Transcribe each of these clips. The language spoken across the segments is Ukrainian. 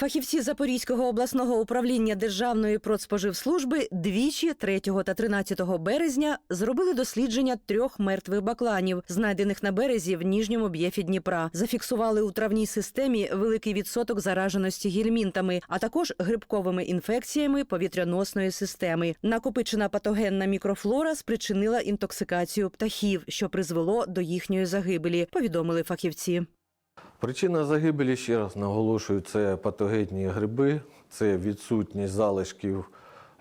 Фахівці Запорізького обласного управління Державної продспоживслужби двічі 3 та 13 березня зробили дослідження трьох мертвих бакланів, знайдених на березі в нижньому б'єфі Дніпра. Зафіксували у травній системі великий відсоток зараженості гельмінтами, а також грибковими інфекціями повітряносної системи. Накопичена патогенна мікрофлора спричинила інтоксикацію птахів, що призвело до їхньої загибелі. Повідомили фахівці. Причина загибелі, ще раз наголошую, це патогенні гриби, це відсутність залишків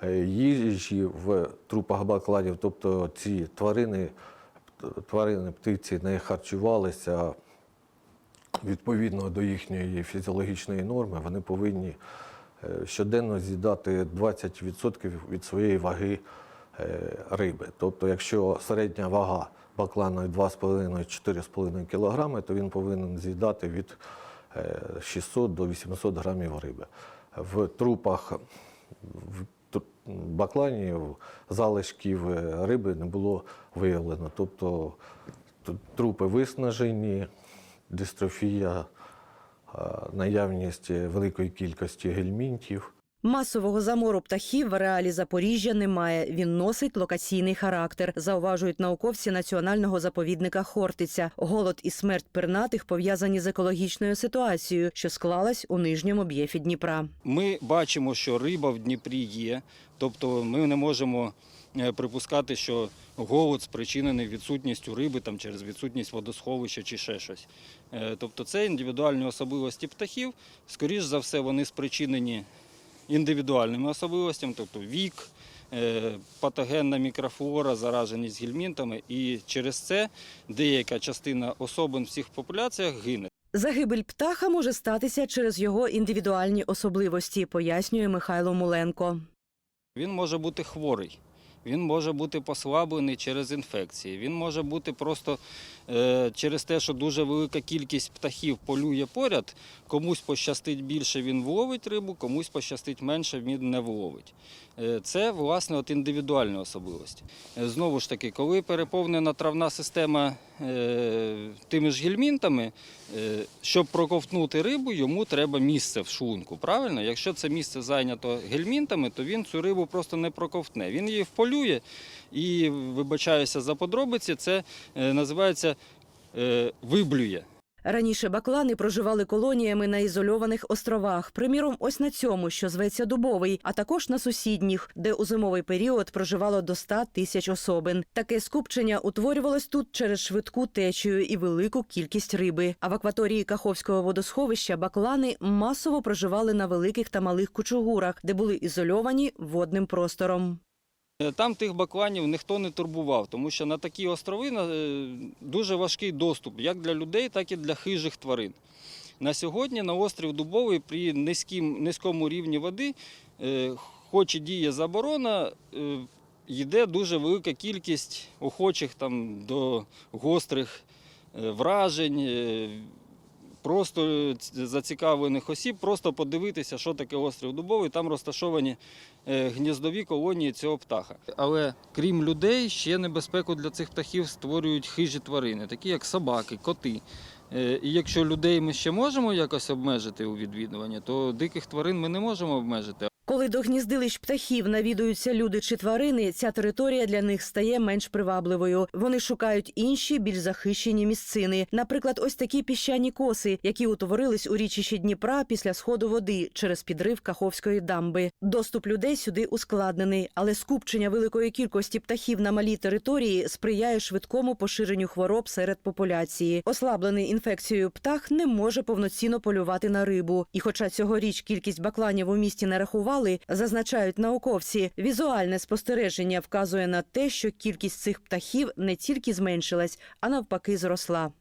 е, їжі в трупах бакланів. Тобто ці тварини, тварини, птиці не харчувалися відповідно до їхньої фізіологічної норми. Вони повинні е, щоденно з'їдати 20% від своєї ваги риби. Тобто, якщо середня вага баклана 2,5-4,5 кг, то він повинен з'їдати від е, 600 до 800 грамів риби. В трупах в бакланів залишків е, риби не було виявлено. Тобто трупи виснажені, дистрофія, е, наявність великої кількості гельмінтів. Масового замору птахів в ареалі Запоріжжя немає. Він носить локаційний характер, зауважують науковці національного заповідника Хортиця. Голод і смерть пернатих пов'язані з екологічною ситуацією, що склалась у нижньому б'єфі Дніпра. Ми бачимо, що риба в Дніпрі є, тобто ми не можемо е, припускати, що голод спричинений відсутністю риби там, через відсутність водосховища чи ще щось. Е, Тобто це індивідуальні особливості птахів. Скоріш за все, вони спричинені індивідуальними особливостями, тобто вік, е, патогенна мікрофлора, зараженість гельмінтами, і через це деяка частина особин в цих популяціях гине. Загибель птаха може статися через його індивідуальні особливості, пояснює Михайло Муленко. Він може бути хворий, він може бути послаблений через інфекції, він може бути просто е, через те, що дуже велика кількість птахів полює поряд. Комусь пощастить більше, він вловить рибу, комусь пощастить менше, він не вловить. Е, це, власне, от індивідуальні особливості. Е, Знову ж таки, коли переповнена травна система тими ж гельмінтами, е, щоб проковтнути рибу, йому треба місце в шлунку. Правильно? Якщо це місце зайнято гельмінтами, то він цю рибу просто не проковтне. Він її вполює і, вибачаюся за подробиці, це е, називається е, виблює. Раніше баклани проживали колоніями на ізольованих островах, приміром, ось на цьому, що зветься Дубовий, а також на сусідніх, де у зимовий період проживало до 100 тисяч особин. Таке скупчення утворювалось тут через швидку течію і велику кількість риби. А в акваторії Каховського водосховища баклани масово проживали на великих та малих кучугурах, де були ізольовані водним простором. Е, Там тих бакланів ніхто не турбував, тому що на такі острови е, дуже важкий доступ як для людей, так і для хижих тварин. На сьогодні на острів Дубовий при низькому рівні води, е, хоч і діє заборона, йде дуже велика кількість охочих до гострих вражень, просто зацікавлених осіб, просто подивитися, що таке острів Дубовий. Там розташовані е, гніздові колонії цього птаха. Але крім людей, ще небезпеку для цих птахів створюють хижі тварини, такі як собаки, коти. Е, І якщо людей ми ще можемо якось обмежити у відвідуванні, то диких тварин ми не можемо обмежити. Коли до гніздилищ птахів навідуються люди чи тварини, ця територія для них стає менш привабливою. Вони шукають інші, більш захищені місцини. Наприклад, ось такі піщані коси, які утворились у річищі Дніпра після сходу води через підрив Каховської дамби. Доступ людей сюди ускладнений, але скупчення великої кількості птахів на малій території сприяє швидкому поширенню хвороб серед популяції. Ослаблений інфекцією птах не може повноцінно полювати на рибу. І, хоча цьогоріч кількість бакланів у місті не рахували, зазначають науковці, візуальне спостереження вказує на те, що кількість цих птахів не тільки зменшилась, а навпаки зросла.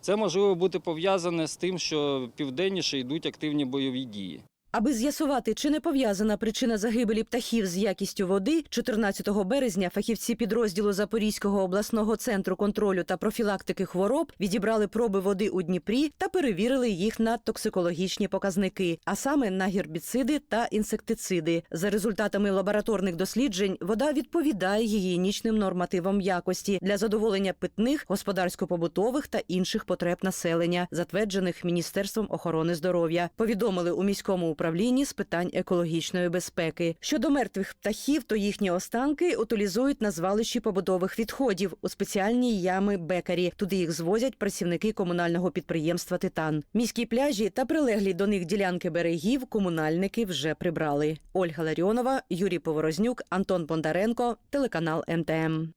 Це можливо бути пов'язане з тим, що південніше йдуть активні бойові дії. Аби з'ясувати, чи не пов'язана причина загибелі птахів з якістю води, 14 березня фахівці підрозділу Запорізького обласного центру контролю та профілактики хвороб відібрали проби води у Дніпрі та перевірили їх на токсикологічні показники, а саме на гербіциди та інсектициди. За результатами лабораторних досліджень, вода відповідає гігієнічним нормативам якості для задоволення питних, господарсько-побутових та інших потреб населення, затверджених Міністерством охорони здоров'я. Повідомили у міському управлінні з питань екологічної безпеки. Щодо мертвих птахів, то їхні останки утилізують на звалищі побутових відходів у спеціальні ями бекарі. Туди їх звозять працівники комунального підприємства Титан. Міські пляжі та прилеглі до них ділянки берегів комунальники вже прибрали. Ольга Ларіонова, Юрій Поворознюк, Антон Бондаренко, телеканал МТМ.